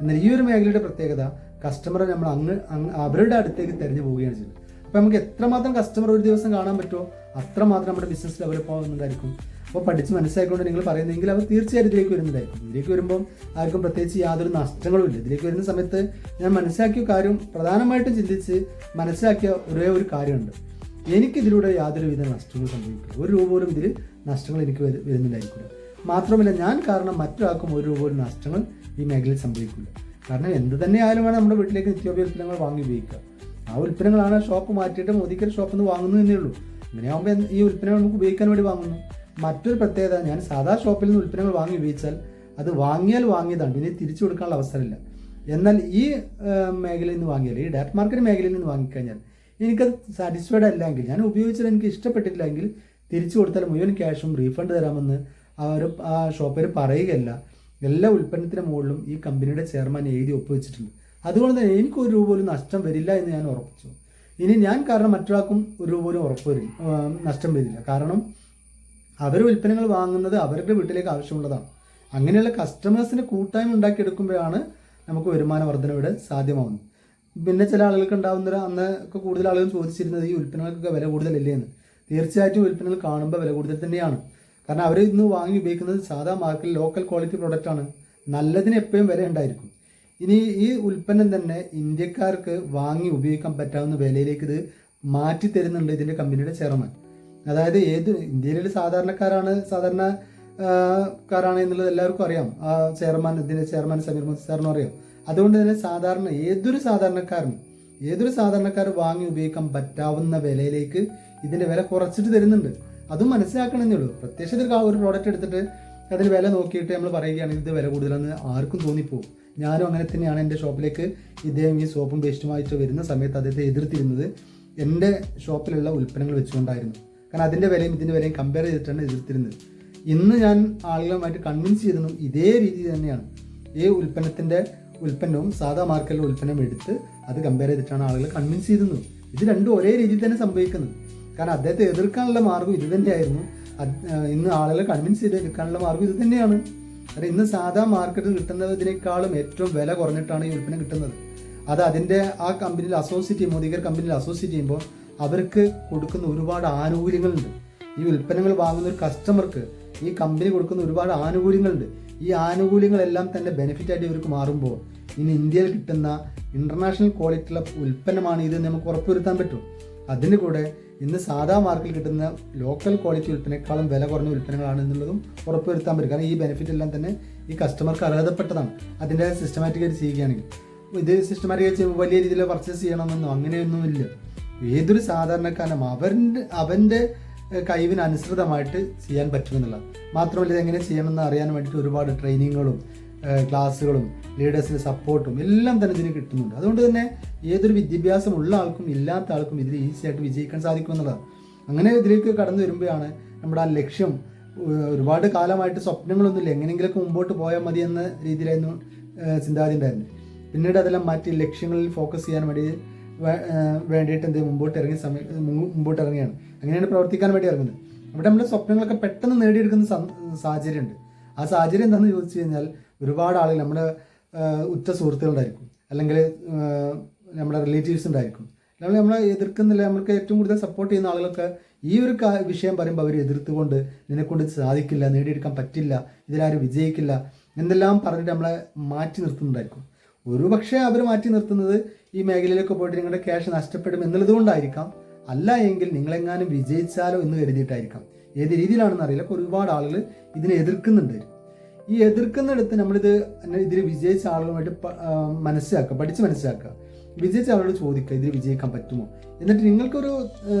എന്നാൽ ഈ ഒരു മേഖലയുടെ പ്രത്യേകത കസ്റ്റമറെ നമ്മൾ അങ്ങ് അവരുടെ അടുത്തേക്ക് തിരഞ്ഞു പോവുകയാണ് ചെയ്യുന്നത്. അപ്പോൾ നമുക്ക് എത്രമാത്രം കസ്റ്റമർ ഒരു ദിവസം കാണാൻ പറ്റുമോ? അത്രമാത്രം നമ്മുടെ ബിസിനസ് ഡെവലപ്പ് ആവുന്നുണ്ടായിരിക്കും അപ്പോൾ പഠിച്ച് മനസ്സിലാക്കിക്കൊണ്ട് നിങ്ങൾ പറയുന്നതെങ്കിൽ അവർ തീർച്ചയായും ഇതിലേക്ക് വരുന്നതായിരിക്കും ഇതിലേക്ക് വരുമ്പോൾ ആർക്കും പ്രത്യേകിച്ച് യാതൊരു നഷ്ടങ്ങളും ഇല്ല ഇതിലേക്ക് വരുന്ന സമയത്ത് ഞാൻ മനസ്സിലാക്കിയ കാര്യം പ്രധാനമായിട്ടും ചിന്തിച്ച് മനസ്സിലാക്കിയ ഒരേ ഒരു കാര്യമുണ്ട്. എനിക്കിതിലൂടെ യാതൊരുവിധ നഷ്ടങ്ങളും സംഭവിക്കില്ല. ഒരു രൂപ പോലും ഇതിൽ നഷ്ടങ്ങൾ എനിക്ക് വരു- വരുന്നുണ്ടായിരിക്കില്ല. മാത്രമല്ല ഞാൻ കാരണം മറ്റൊരാൾക്കും ഒരു രൂപ പോലും നഷ്ടങ്ങൾ ഈ മേഖലയിൽ സംഭവിക്കില്ല. കാരണം എന്ത് തന്നെ ആയാലും വേണം നമ്മുടെ വീട്ടിലേക്ക് നിത്യോപയോഗ ഉൽപ്പന്നങ്ങൾ വാങ്ങി ഉപയോഗിക്കുക. ആ ഉൽപ്പന്നങ്ങളാണ് ഷോപ്പ് മാറ്റിയിട്ട് മോദിക്കൽ ഷോപ്പിൽ നിന്ന് വാങ്ങുന്നു എന്നേ ഉള്ളൂ. അങ്ങനെയാകുമ്പോൾ ഈ ഉൽപ്പന്നങ്ങൾ നമുക്ക് ഉപയോഗിക്കാൻ വേണ്ടി വാങ്ങുന്നു. മറ്റൊരു പ്രത്യേകത ഞാൻ സാധാ ഷോപ്പിൽ നിന്ന് ഉൽപ്പന്നങ്ങൾ വാങ്ങി ഉപയോഗിച്ചാൽ അത് വാങ്ങിയാൽ വാങ്ങിയതാണ്. ഇനി തിരിച്ചു കൊടുക്കാനുള്ള അവസരമില്ല. എന്നാൽ ഈ മേഖലയിൽ നിന്ന് വാങ്ങിയാൽ ഈ ഡാറ്റ് മാർക്കറ്റ് മേഖലയിൽ നിന്ന് വാങ്ങിക്കഴിഞ്ഞാൽ എനിക്കത് സാറ്റിസ്ഫൈഡ് അല്ലെങ്കിൽ ഞാൻ ഉപയോഗിച്ചത് എനിക്ക് ഇഷ്ടപ്പെട്ടില്ലെങ്കിൽ തിരിച്ചു കൊടുത്താൽ മുഴുവൻ ക്യാഷും റീഫണ്ട് തരാമെന്ന് അവർ ആ ഷോപ്പർ പറയുകയല്ല. എല്ലാ ഉൽപ്പന്നത്തിന് മുകളിലും ഈ കമ്പനിയുടെ ചെയർമാൻ എഴുതി ഒപ്പുവെച്ചിട്ടുണ്ട്. അതുകൊണ്ട് തന്നെ എനിക്ക് ഒരു രൂപ പോലും നഷ്ടം വരില്ല എന്ന് ഞാൻ ഉറപ്പിച്ചു. ഇനി ഞാൻ കാരണം മറ്റൊരാൾക്കും ഒരു രൂപ പോലും ഉറപ്പ് വരില്ല നഷ്ടം വരില്ല. കാരണം അവർ ഉൽപ്പന്നങ്ങൾ വാങ്ങുന്നത് അവരുടെ വീട്ടിലേക്ക് ആവശ്യമുള്ളതാണ്. അങ്ങനെയുള്ള കസ്റ്റമേഴ്സിന് കൂട്ടായ്മ ഉണ്ടാക്കിയെടുക്കുമ്പോഴാണ് നമുക്ക് വരുമാന വർധന ഇവിടെ സാധ്യമാവുന്നത്. പിന്നെ ചില ആളുകൾക്ക് ഉണ്ടാകുന്ന അന്ന് ഒക്കെ കൂടുതൽ ആളുകൾ ചോദിച്ചിരുന്നത് ഈ ഉൽപ്പന്നങ്ങൾക്കൊക്കെ വില കൂടുതലല്ലേ എന്ന്. തീർച്ചയായിട്ടും ഉൽപ്പന്നങ്ങൾ കാണുമ്പോൾ വില കൂടുതൽ തന്നെയാണ്. കാരണം അവർ ഇന്ന് വാങ്ങി ഉപയോഗിക്കുന്നത് സാധാ മാർക്കറ്റിൽ ലോക്കൽ ക്വാളിറ്റി പ്രോഡക്റ്റ് ആണ്. നല്ലതിന് എപ്പോഴും വില ഉണ്ടായിരിക്കും. ഇനി ഈ ഉൽപ്പന്നം തന്നെ ഇന്ത്യക്കാർക്ക് വാങ്ങി ഉപയോഗിക്കാൻ പറ്റാവുന്ന വിലയിലേക്ക് ഇത് മാറ്റി തരുന്നുണ്ട് ഇതിന്റെ കമ്പനിയുടെ ചെയർമാൻ അതായത് ഏത് ഇന്ത്യയിലെ സാധാരണക്കാരാണ് സാധാരണ ക്കാരാണ് കാരാണ് എന്നുള്ളത് എല്ലാവർക്കും അറിയാം. ആ ചെയർമാൻ ഇതിന്റെ ചെയർമാൻ സമീർ മുഹമ്മദ് സാറിനും അറിയാം. അതുകൊണ്ട് തന്നെ സാധാരണ ഏതൊരു സാധാരണക്കാരനും ഏതൊരു സാധാരണക്കാർ വാങ്ങി ഉപയോഗിക്കാൻ പറ്റാവുന്ന വിലയിലേക്ക് ഇതിന്റെ വില കുറച്ചിട്ട് തരുന്നുണ്ട്. അതും മനസ്സിലാക്കണമെന്നേ ഉള്ളൂ. പ്രത്യക്ഷത്തിൽ ഒരു പ്രോഡക്റ്റ് എടുത്തിട്ട് അതിന് വില നോക്കിയിട്ട് നമ്മൾ പറയുകയാണെങ്കിൽ ഇത് വില കൂടുതലെന്ന് ആർക്കും തോന്നിപ്പോകും ഞാനും അങ്ങനെ തന്നെയാണ് എന്റെ ഷോപ്പിലേക്ക് ഇദ്ദേഹം ഈ സോപ്പും പേസ്റ്റുമായിട്ട് വരുന്ന സമയത്ത് അദ്ദേഹത്തെ എതിർത്തിരുന്നത് എന്റെ ഷോപ്പിലുള്ള ഉൽപ്പന്നങ്ങൾ വെച്ചുകൊണ്ടായിരുന്നു. കാരണം അതിന്റെ വിലയും ഇതിന്റെ വിലയും കമ്പയർ ചെയ്തിട്ടാണ് എതിർത്തിരുന്നത്. ഇന്ന് ഞാൻ ആളുകളുമായിട്ട് കൺവിൻസ് ചെയ്തിരുന്നു ഇതേ രീതി തന്നെയാണ്. ഈ ഉൽപ്പന്നത്തിന്റെ ഉൽപ്പന്നവും സാധാ മാർക്കറ്റിലെ ഉൽപ്പന്നം എടുത്ത് അത് കമ്പയർ ചെയ്തിട്ടാണ് ആളുകൾ കൺവിൻസ് ചെയ്തിരുന്നത് ഇത് രണ്ടും ഒരേ രീതിയിൽ തന്നെ സംഭവിക്കുന്നത് കാരണം അദ്ദേഹത്തെ എതിർക്കാനുള്ള മാർഗം ഇത് തന്നെയായിരുന്നു. ഇന്ന് ആളുകളെ കൺവിൻസ് ചെയ്ത് എടുക്കാനുള്ള മാർഗം ഇത് തന്നെയാണ്. കാരണം ഇന്ന് സാധാ മാർക്കറ്റിൽ കിട്ടുന്നതിനേക്കാളും ഏറ്റവും വില കുറഞ്ഞിട്ടാണ് ഈ ഉൽപ്പന്നം കിട്ടുന്നത്. അത് അതിന്റെ ആ കമ്പനിയിൽ അസോസിയേറ്റ് ചെയ്യുമ്പോൾ മോദികർ കമ്പനിയിൽ അസോസിയേറ്റ് ചെയ്യുമ്പോൾ അവർക്ക് കൊടുക്കുന്ന ഒരുപാട് ആനുകൂല്യങ്ങളുണ്ട്. ഈ ഉൽപ്പന്നങ്ങൾ വാങ്ങുന്ന ഒരു കസ്റ്റമർക്ക് ഈ കമ്പനി കൊടുക്കുന്ന ഒരുപാട് ആനുകൂല്യങ്ങളുണ്ട്. ഈ ആനുകൂല്യങ്ങളെല്ലാം തന്നെ ബെനിഫിറ്റ് ആയിട്ട് ഇവർക്ക് മാറുമ്പോൾ ഇനി ഇന്ത്യയിൽ കിട്ടുന്ന ഇന്റർനാഷണൽ ക്വാളിറ്റിയുള്ള ഉൽപ്പന്നമാണ് ഇത് നമുക്ക് ഉറപ്പുവരുത്താൻ പറ്റും. അതിന് കൂടെ ഇന്ന് സാധാ മാർക്കറ്റിൽ കിട്ടുന്ന ലോക്കൽ ക്വാളിറ്റി ഉൽപ്പന്നേക്കാളും വില കുറഞ്ഞ ഉൽപ്പന്നങ്ങളാണ് എന്നുള്ളതും ഉറപ്പുവരുത്താൻ പറ്റും. കാരണം ഈ ബെനിഫിറ്റ് എല്ലാം തന്നെ ഈ കസ്റ്റമർക്ക് അർഹതപ്പെട്ടതാണ്. അതിന്റെ സിസ്റ്റമാറ്റിക്കായിട്ട് ചെയ്യുകയാണെങ്കിൽ. ഇത് സിസ്റ്റമാറ്റിക്കായി ചെയ്യുമ്പോൾ വലിയ രീതിയിൽ പർച്ചേസ് ചെയ്യണമെന്നോ അങ്ങനെയൊന്നുമില്ല. ഏതൊരു സാധാരണക്കാരനും അവന്റെ അവന്റെ കഴിവിനനുസൃതമായിട്ട് ചെയ്യാൻ പറ്റുമെന്നുള്ളത് മാത്രമല്ല ഇതെങ്ങനെ ചെയ്യണമെന്ന് അറിയാൻ വേണ്ടിയിട്ട് ഒരുപാട് ട്രെയിനിങ്ങുകളും ക്ലാസ്സുകളും ലീഡേഴ്സിന്റെ സപ്പോർട്ടും എല്ലാം തന്നെ ഇതിന് കിട്ടുന്നുണ്ട്. അതുകൊണ്ട് തന്നെ ഏതൊരു വിദ്യാഭ്യാസം ഉള്ള ആൾക്കും ഇല്ലാത്ത ആൾക്കും ഇതിൽ ഈസി ആയിട്ട് വിജയിക്കാൻ സാധിക്കുമെന്നുള്ളതാണ്. അങ്ങനെ ഇതിലേക്ക് കടന്നു വരുമ്പോഴാണ് നമ്മുടെ ആ ലക്ഷ്യം ഒരുപാട് കാലമായിട്ട് സ്വപ്നങ്ങളൊന്നുമില്ല. എങ്ങനെയെങ്കിലൊക്കെ മുമ്പോട്ട് പോയാൽ മതി എന്ന രീതിയിലായിരുന്നു ചിന്താഗതി ഉണ്ടായിരുന്നത്. പിന്നീട് അതെല്ലാം മാറ്റി ലക്ഷ്യങ്ങളിൽ ഫോക്കസ് ചെയ്യാൻ വേണ്ടി വേണ്ടിയിട്ട് എന്ത് മുമ്പോട്ട് ഇറങ്ങിയ സമയം മുമ്പോട്ട് ഇറങ്ങിയാണ് അങ്ങനെയാണ് പ്രവർത്തിക്കാൻ വേണ്ടി ഇറങ്ങുന്നത്. അവിടെ നമ്മുടെ സ്വപ്നങ്ങളൊക്കെ പെട്ടെന്ന് നേടിയെടുക്കുന്ന സാഹചര്യം സാഹചര്യമുണ്ട്. ആ സാഹചര്യം എന്താണെന്ന് ചോദിച്ചു കഴിഞ്ഞാൽ ഒരുപാട് ആളുകൾ നമ്മുടെ ഉറ്റ സുഹൃത്തുക്കളുണ്ടായിരിക്കും. അല്ലെങ്കിൽ നമ്മുടെ റിലേറ്റീവ്സ് ഉണ്ടായിരിക്കും. അല്ലെങ്കിൽ നമ്മളെ എതിർക്കുന്നില്ല നമ്മൾക്ക് ഏറ്റവും കൂടുതൽ സപ്പോർട്ട് ചെയ്യുന്ന ആളുകളൊക്കെ ഈ ഒരു വിഷയം പറയുമ്പോൾ അവർ എതിർത്തുകൊണ്ട് നിന്നെക്കൊണ്ട് സാധിക്കില്ല നേടിയെടുക്കാൻ പറ്റില്ല ഇതിലാരും വിജയിക്കില്ല എന്നെല്ലാം പറഞ്ഞിട്ട് നമ്മളെ മാറ്റി നിർത്തുന്നുണ്ടായിരിക്കും. ഒരു പക്ഷേ അവർ മാറ്റി നിർത്തുന്നത് ഈ മേഖലയിലൊക്കെ പോയിട്ട് നിങ്ങളുടെ ക്യാഷ് നഷ്ടപ്പെടും എന്നുള്ളത് കൊണ്ടായിരിക്കാം അല്ല എങ്കിൽ നിങ്ങളെങ്ങാനും വിജയിച്ചാലോ എന്ന് കരുതിയിട്ടായിരിക്കാം. ഏത് രീതിയിലാണെന്ന് അറിയില്ല. അപ്പോൾ ഒരുപാട് ആളുകൾ ഇതിനെ എതിർക്കുന്നുണ്ട്. ഈ എതിർക്കുന്നിടത്ത് നമ്മളിത് ഇതിൽ വിജയിച്ച ആളുകളുമായിട്ട് മനസ്സിലാക്കുക പഠിച്ച് മനസ്സിലാക്കുക. വിജയിച്ച ആളോട് ചോദിക്കുക ഇതിൽ വിജയിക്കാൻ പറ്റുമോ? എന്നിട്ട് നിങ്ങൾക്കൊരു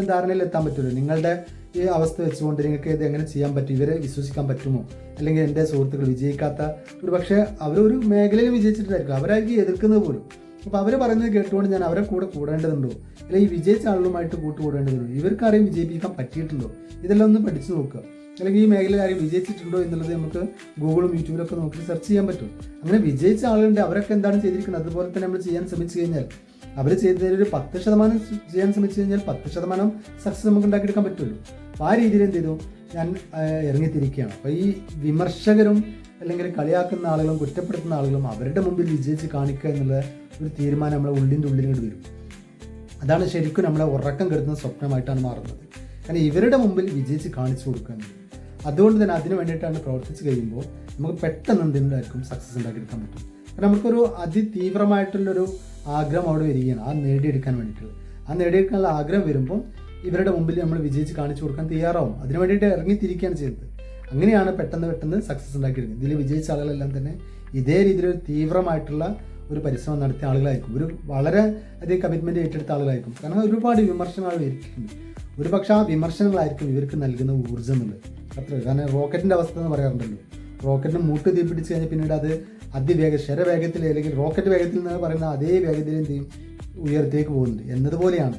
ധാരണയിൽ എത്താൻ പറ്റുമല്ലോ നിങ്ങളുടെ ഈ അവസ്ഥ വെച്ചുകൊണ്ട് നിങ്ങൾക്ക് ഇത് എങ്ങനെ ചെയ്യാൻ പറ്റും? ഇവരെ വിശ്വസിക്കാൻ പറ്റുമോ? അല്ലെങ്കിൽ എന്റെ സുഹൃത്തുക്കൾ വിജയിക്കാത്ത ഒരു പക്ഷേ അവരൊരു മേഖലയിൽ വിജയിച്ചിട്ടായിരിക്കും അവരായിരിക്കും എതിർക്കുന്നത് പോലും. അപ്പോൾ അവർ പറയുന്നത് കേട്ടുകൊണ്ട് ഞാൻ അവരെ കൂടെ കൂടേണ്ടതുണ്ടോ? അല്ലെങ്കിൽ ഈ വിജയിച്ച ആളുകളുമായിട്ട് കൂട്ടുകൂടേണ്ടതുണ്ടോ? ഇവർക്കാരെയും വിജയിപ്പിക്കാൻ പറ്റിയിട്ടുണ്ടോ ഇതെല്ലാം ഒന്ന് പഠിച്ചു നോക്കുക അല്ലെങ്കിൽ ഈ മേഖലയിൽ ആരെയും വിജയിച്ചിട്ടുണ്ടോ എന്നുള്ളത് നമുക്ക് ഗൂഗിളും യൂട്യൂബിലൊക്കെ നോക്കി സെർച്ച് ചെയ്യാൻ പറ്റും. അങ്ങനെ വിജയിച്ച ആളുകളുണ്ട് അവരൊക്കെ എന്താണ് ചെയ്തിരിക്കുന്നത്? അതുപോലെ തന്നെ നമ്മൾ ചെയ്യാൻ ശ്രമിച്ചു കഴിഞ്ഞാൽ അവർ ചെയ്തതിൽ ഒരു പത്ത് ശതമാനം ചെയ്യാൻ ശ്രമിച്ചു കഴിഞ്ഞാൽ പത്ത് ശതമാനം സക്സസ് നമുക്ക് ഉണ്ടാക്കിയെടുക്കാൻ പറ്റുമല്ലോ. അപ്പോൾ ആ രീതിയിൽ എന്ത് ചെയ്തു? ഞാൻ ഇറങ്ങിത്തിരിക്കുകയാണ്. അപ്പോൾ ഈ വിമർശകരും അല്ലെങ്കിൽ കളിയാക്കുന്ന ആളുകളും കുറ്റപ്പെടുത്തുന്ന ആളുകളും അവരുടെ മുമ്പിൽ വിജയിച്ച് കാണിക്കുക എന്നുള്ള ഒരു തീരുമാനം നമ്മളെ ഉള്ളിന്റെ ഉള്ളിലോട്ട് വരും. അതാണ് ശരിക്കും നമ്മളെ ഉറക്കം കെടുത്തുന്ന സ്വപ്നമായിട്ടാണ് മാറുന്നത്. കാരണം ഇവരുടെ മുമ്പിൽ വിജയിച്ച് കാണിച്ചു കൊടുക്കുക അതുകൊണ്ട് തന്നെ അതിന് വേണ്ടിയിട്ടാണ് പ്രവർത്തിച്ച് കഴിയുമ്പോൾ നമുക്ക് പെട്ടെന്ന് എന്തെങ്കിലുമായിരിക്കും സക്സസ് ഉണ്ടാക്കിയെടുക്കാൻ പറ്റും. കാരണം നമുക്കൊരു അതിതീവ്രമായിട്ടുള്ളൊരു ആഗ്രഹം അവിടെ വരികയാണ്. ആ നേടിയെടുക്കാൻ വേണ്ടിയിട്ടുള്ളത്. ആ നേടിയെടുക്കാനുള്ള ആഗ്രഹം വരുമ്പോൾ ഇവരുടെ മുമ്പിൽ നമ്മൾ വിജയിച്ച് കാണിച്ചു കൊടുക്കാൻ തയ്യാറാവും. അതിന് വേണ്ടിയിട്ട് ഇറങ്ങിത്തിരിക്കുകയാണ് ചെയ്യുന്നത്. അങ്ങനെയാണ് പെട്ടെന്ന് പെട്ടെന്ന് സക്സസ് ഉണ്ടാക്കിയിരുന്നത് ഇതിൽ വിജയിച്ച ആളുകളെല്ലാം തന്നെ ഇതേ രീതിയിൽ ഒരു തീവ്രമായിട്ടുള്ള ഒരു പരിശ്രമം നടത്തിയ ആളുകളായിരിക്കും. ഒരു വളരെ അധികം കമ്മിറ്റ്മെന്റ് ഏറ്റെടുത്ത ആളുകളായിരിക്കും. കാരണം ഒരുപാട് വിമർശനങ്ങൾ ഏറ്റിട്ടുണ്ട് ഒരു പക്ഷേ ആ വിമർശനങ്ങളായിരിക്കും ഇവർക്ക് നൽകുന്ന ഊർജം എന്നുള്ളത് അത്ര കാരണം റോക്കറ്റിന്റെ അവസ്ഥ എന്ന് പറയാറുണ്ടല്ലോ. റോക്കറ്റിന് മൂട്ട് തീ പിടിച്ച് കഴിഞ്ഞാൽ പിന്നീട് അത് അതിവേഗ ശരവേഗത്തിൽ അല്ലെങ്കിൽ റോക്കറ്റ് വേഗത്തിൽ എന്ന് പറയുന്ന അതേ വേഗത്തിൽ എന്ത് ചെയ്യും? ഉയരത്തേക്ക് പോകുന്നുണ്ട്. എന്നതുപോലെയാണ്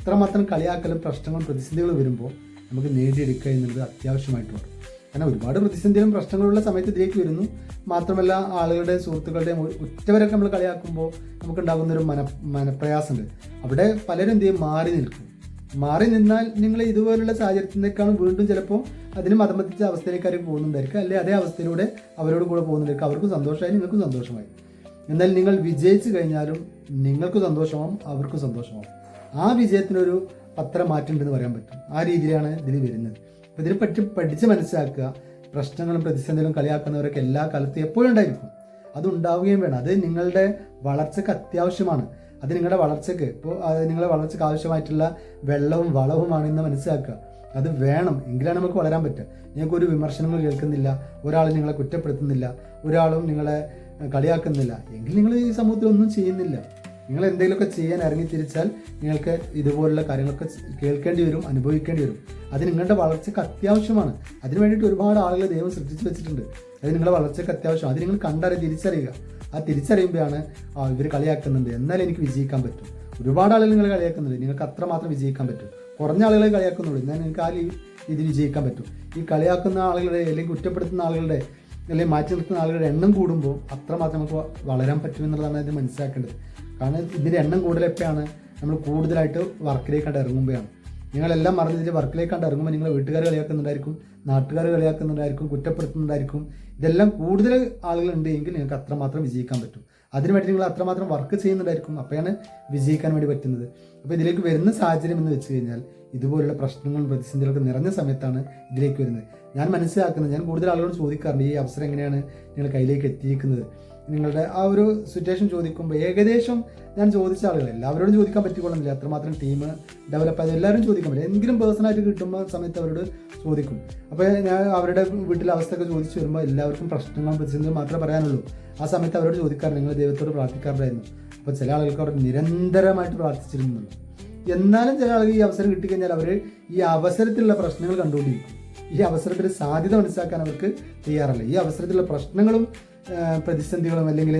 ഇത്രമാത്രം കളിയാക്കലും പ്രശ്നങ്ങളും പ്രതിസന്ധികളും വരുമ്പോൾ നമുക്ക് നേടിയെടുക്കുക എന്നുള്ളത് അത്യാവശ്യമായിട്ട് വരും കാരണം ഒരുപാട് പ്രതിസന്ധികളും പ്രശ്നങ്ങളുള്ള സമയത്ത് ഇതിലേക്ക് വരുന്നു. മാത്രമല്ല ആളുകളുടെ സുഹൃത്തുക്കളുടെയും ഉറ്റവരൊക്കെ നമ്മൾ കളിയാക്കുമ്പോൾ നമുക്കുണ്ടാകുന്ന ഒരു മന മനപ്രയാസമുണ്ട്. അവിടെ പലരും എന്ത് ചെയ്യും? മാറി നിൽക്കും. മാറി നിന്നാൽ നിങ്ങൾ ഇതുപോലുള്ള സാഹചര്യത്തിനേക്കാളും വീണ്ടും ചിലപ്പോൾ അതിന് മതമത്തിച്ച അവസ്ഥയിലേക്കാരും പോകുന്നുണ്ടായിരിക്കും അല്ലെ അതേ അവസ്ഥയിലൂടെ അവരോട് കൂടെ പോകുന്നുണ്ടായിരിക്കും അവർക്കും സന്തോഷമായി നിങ്ങൾക്കും സന്തോഷമായി. എന്നാൽ നിങ്ങൾ വിജയിച്ചു കഴിഞ്ഞാലും നിങ്ങൾക്ക് സന്തോഷമാവും അവർക്കും സന്തോഷമാവും. ആ വിജയത്തിനൊരു പത്ര മാറ്റമുണ്ടെന്ന് പറയാൻ പറ്റും. ആ രീതിയിലാണ് ഇതിൽ വരുന്നത്. അപ്പോൾ ഇതിനെ പറ്റി പഠിച്ച് മനസ്സിലാക്കുക. പ്രശ്നങ്ങളും പ്രതിസന്ധികളും കളിയാക്കുന്നവരൊക്കെ എല്ലാ കാലത്തും എപ്പോഴും ഉണ്ടായിരിക്കും. അത് ഉണ്ടാവുകയും വേണം. അത് നിങ്ങളുടെ വളർച്ചയ്ക്ക് അത്യാവശ്യമാണ്. അത് നിങ്ങളുടെ വളർച്ചയ്ക്ക് ഇപ്പോൾ നിങ്ങളുടെ വളർച്ചയ്ക്ക് ആവശ്യമായിട്ടുള്ള വെള്ളവും വളവുമാണ് ഇന്ന് മനസ്സിലാക്കുക. അത് വേണം. എങ്കിലാണ് നമുക്ക് വളരാൻ പറ്റുക. നിങ്ങൾക്ക് ഒരു വിമർശനങ്ങൾ കേൾക്കുന്നില്ല. ഒരാൾ നിങ്ങളെ കുറ്റപ്പെടുത്തുന്നില്ല. ഒരാളും നിങ്ങളെ കളിയാക്കുന്നില്ല. എങ്കിൽ നിങ്ങൾ ഈ സമൂഹത്തിൽ ഒന്നും ചെയ്യുന്നില്ല. നിങ്ങൾ എന്തെങ്കിലുമൊക്കെ ചെയ്യാൻ ഇറങ്ങി തിരിച്ചാൽ നിങ്ങൾക്ക് ഇതുപോലുള്ള കാര്യങ്ങളൊക്കെ കേൾക്കേണ്ടി വരും അനുഭവിക്കേണ്ടി വരും. അത് നിങ്ങളുടെ വളർച്ചയ്ക്ക് അത്യാവശ്യമാണ്. അതിന് വേണ്ടിയിട്ട് ഒരുപാട് ആളുകൾ ദൈവം സൃഷ്ടിച്ചു വെച്ചിട്ടുണ്ട്. അത് നിങ്ങളുടെ വളർച്ചയ്ക്ക് അത്യാവശ്യം. അത് നിങ്ങൾ കണ്ടറിയ തിരിച്ചറിയുക. ആ തിരിച്ചറിയുമ്പോഴാണ് ഇവർ കളിയാക്കുന്നുണ്ട് എന്നാലും എനിക്ക് വിജയിക്കാൻ പറ്റും. ഒരുപാട് ആളുകൾ നിങ്ങൾ കളിയാക്കുന്നുണ്ട്. നിങ്ങൾക്ക് അത്ര മാത്രം വിജയിക്കാൻ പറ്റും. കുറഞ്ഞ ആളുകളെ കളിയാക്കുന്നുള്ളൂ. എന്നാൽ നിങ്ങൾക്ക് ആ ഇത് വിജയിക്കാൻ പറ്റും. ഈ കളിയാക്കുന്ന ആളുകളുടെ അല്ലെങ്കിൽ കുറ്റപ്പെടുത്തുന്ന ആളുകളുടെ അല്ലെങ്കിൽ മാറ്റി നിർത്തുന്ന ആളുകളുടെ എണ്ണം കൂടുമ്പോൾ അത്രമാത്രം നമുക്ക് വളരാൻ പറ്റുമെന്നുള്ളതാണ് ഇത് മനസ്സിലാക്കേണ്ടത്. കാരണം ഇതിന്റെ എണ്ണം കൂടുതൽ എപ്പോഴാണ് നമ്മൾ കൂടുതലായിട്ട് വർക്കിലേക്ക് കണ്ട് ഇറങ്ങുമ്പോഴാണ്. നിങ്ങളെല്ലാം മറന്നിട്ട് വർക്കിലേക്കാണ്ട് ഇറങ്ങുമ്പോൾ നിങ്ങൾ വീട്ടുകാർ കളിയാക്കുന്നുണ്ടായിരിക്കും നാട്ടുകാർ കളിയാക്കുന്നുണ്ടായിരിക്കും കുറ്റപ്പെടുത്തുന്നുണ്ടായിരിക്കും. ഇതെല്ലാം കൂടുതൽ ആളുകളുണ്ട് എങ്കിൽ നിങ്ങൾക്ക് അത്രമാത്രം വിജയിക്കാൻ പറ്റും. അതിനുവേണ്ടി നിങ്ങൾ അത്രമാത്രം വർക്ക് ചെയ്യുന്നുണ്ടായിരിക്കും. അപ്പോഴാണ് വിജയിക്കാൻ വേണ്ടി പറ്റുന്നത്. അപ്പോൾ ഇതിലേക്ക് വരുന്ന സാഹചര്യം എന്ന് വെച്ച് കഴിഞ്ഞാൽ ഇതുപോലുള്ള പ്രശ്നങ്ങളും പ്രതിസന്ധികളൊക്കെ നിറഞ്ഞ സമയത്താണ് ഇതിലേക്ക് വരുന്നത്. ഞാൻ മനസ്സിലാക്കുന്നത് ഞാൻ കൂടുതൽ ആളുകളോട് ചോദിക്കാറുണ്ട് ഈ അവസരം എങ്ങനെയാണ് നിങ്ങൾ കയ്യിലേക്ക് എത്തിയിരിക്കുന്നത്? നിങ്ങളുടെ ആ ഒരു സിറ്റുവേഷൻ ചോദിക്കുമ്പോൾ ഏകദേശം ഞാൻ ചോദിച്ച ആളുകൾ എല്ലാവരോടും ചോദിക്കാൻ പറ്റിക്കൊള്ളുന്നില്ല. അത്രമാത്രം ടീം ഡെവലപ്പ് ആയത് എല്ലാവരും ചോദിക്കാൻ പറ്റില്ല. എന്തെങ്കിലും പേഴ്സണായിട്ട് കിട്ടുമ്പോൾ സമയത്ത് അവരോട് ചോദിക്കും. അപ്പോൾ ഞാൻ അവരുടെ വീട്ടിലെ അവസ്ഥയൊക്കെ ചോദിച്ചു വരുമ്പോൾ എല്ലാവർക്കും പ്രശ്നങ്ങളും പ്രതിസന്ധികളും മാത്രമേ പറയാനുള്ളൂ. ആ സമയത്ത് അവരോട് ചോദിക്കാറ് നിങ്ങൾ ദൈവത്തോട് പ്രാർത്ഥിക്കാറുണ്ടായിരുന്നു. അപ്പോൾ ചില ആളുകൾക്ക് അവർ നിരന്തരമായിട്ട് പ്രാർത്ഥിച്ചിരുന്നുള്ളൂ എന്നാലും ചില ആളുകൾ ഈ അവസരം കിട്ടിക്കഴിഞ്ഞാൽ അവർ ഈ അവസരത്തിലുള്ള പ്രശ്നങ്ങൾ കണ്ടുകൊണ്ടിരിക്കും. ഈ അവസരത്തിൽ സാധ്യത മനസ്സിലാക്കാൻ അവർക്ക് തയ്യാറല്ല. ഈ അവസരത്തിലുള്ള പ്രശ്നങ്ങളും പ്രതിസന്ധികളും അല്ലെങ്കിൽ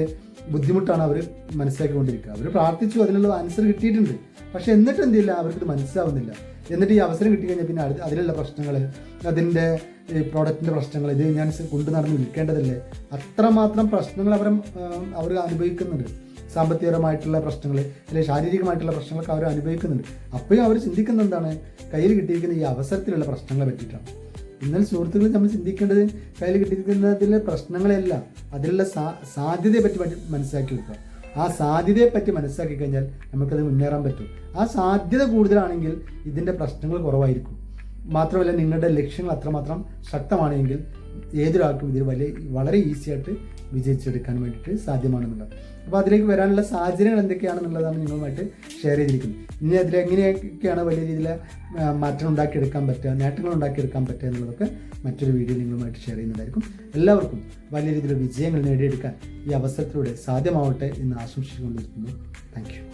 ബുദ്ധിമുട്ടാണ് അവർ മനസ്സിലാക്കിക്കൊണ്ടിരിക്കുക. അവർ പ്രാർത്ഥിച്ചു അതിനുള്ള ആൻസർ കിട്ടിയിട്ടുണ്ട്. പക്ഷെ എന്നിട്ട് എന്തില്ല അവർക്കിത് മനസ്സിലാവുന്നില്ല. എന്നിട്ട് ഈ അവസരം കിട്ടിക്കഴിഞ്ഞാൽ പിന്നെ അതിലുള്ള പ്രശ്നങ്ങൾ അതിന്റെ പ്രോഡക്റ്റിന്റെ പ്രശ്നങ്ങൾ ഇത് ഞാൻ കൊണ്ടു നടന്ന് വിൽക്കേണ്ടതല്ലേ അത്രമാത്രം പ്രശ്നങ്ങൾ അവർ അവർ അനുഭവിക്കുന്നുണ്ട്. സാമ്പത്തികപരമായിട്ടുള്ള പ്രശ്നങ്ങൾ അല്ലെങ്കിൽ ശാരീരികമായിട്ടുള്ള പ്രശ്നങ്ങളൊക്കെ അവർ അനുഭവിക്കുന്നുണ്ട്. അപ്പോഴും അവർ ചിന്തിക്കുന്നത് എന്താണ്? കയ്യിൽ കിട്ടിയിരിക്കുന്ന ഈ അവസരത്തിലുള്ള പ്രശ്നങ്ങളെ പറ്റിയിട്ടാണ്. എന്നാൽ സുഹൃത്തുക്കൾ നമ്മൾ ചിന്തിക്കേണ്ടത് കയ്യിൽ കിട്ടിയിരിക്കുന്നതിലെ പ്രശ്നങ്ങളെല്ലാം അതിലുള്ള സാ സാധ്യതയെ പറ്റി മനസ്സിലാക്കി കൊടുക്കുക. ആ സാധ്യതയെ പറ്റി മനസ്സിലാക്കി കഴിഞ്ഞാൽ നമുക്കത് മുന്നേറാൻ പറ്റും. ആ സാധ്യത കൂടുതലാണെങ്കിൽ ഇതിന്റെ പ്രശ്നങ്ങൾ കുറവായിരിക്കും. മാത്രമല്ല നിങ്ങളുടെ ലക്ഷ്യങ്ങൾ അത്രമാത്രം ശക്തമാണെങ്കിൽ ഏതൊരാൾക്കും ഇതിൽ വലിയ വളരെ ഈസി ആയിട്ട് വിജയിച്ചെടുക്കാൻ വേണ്ടിയിട്ട് സാധ്യമാണെന്നുള്ളത്. അപ്പോൾ അതിലേക്ക് വരാനുള്ള സാഹചര്യങ്ങൾ എന്തൊക്കെയാണെന്നുള്ളതാണ് നിങ്ങളുമായിട്ട് ഷെയർ ചെയ്തിരിക്കുന്നത്. ഇനി അതിൽ എങ്ങനെയൊക്കെയാണ് വലിയ രീതിയിൽ മാറ്റം ഉണ്ടാക്കിയെടുക്കാൻ പറ്റുക നേട്ടങ്ങൾ ഉണ്ടാക്കിയെടുക്കാൻ പറ്റുക എന്നുള്ളതൊക്കെ മറ്റൊരു വീഡിയോ നിങ്ങളുമായിട്ട് ഷെയർ ചെയ്യുന്നതായിരിക്കും. എല്ലാവർക്കും വലിയ രീതിയിൽ വിജയങ്ങൾ നേടിയെടുക്കാൻ ഈ അവസരത്തിലൂടെ സാധ്യമാവട്ടെ എന്ന് ആശംസിച്ചുകൊണ്ടിരിക്കുന്നു. താങ്ക്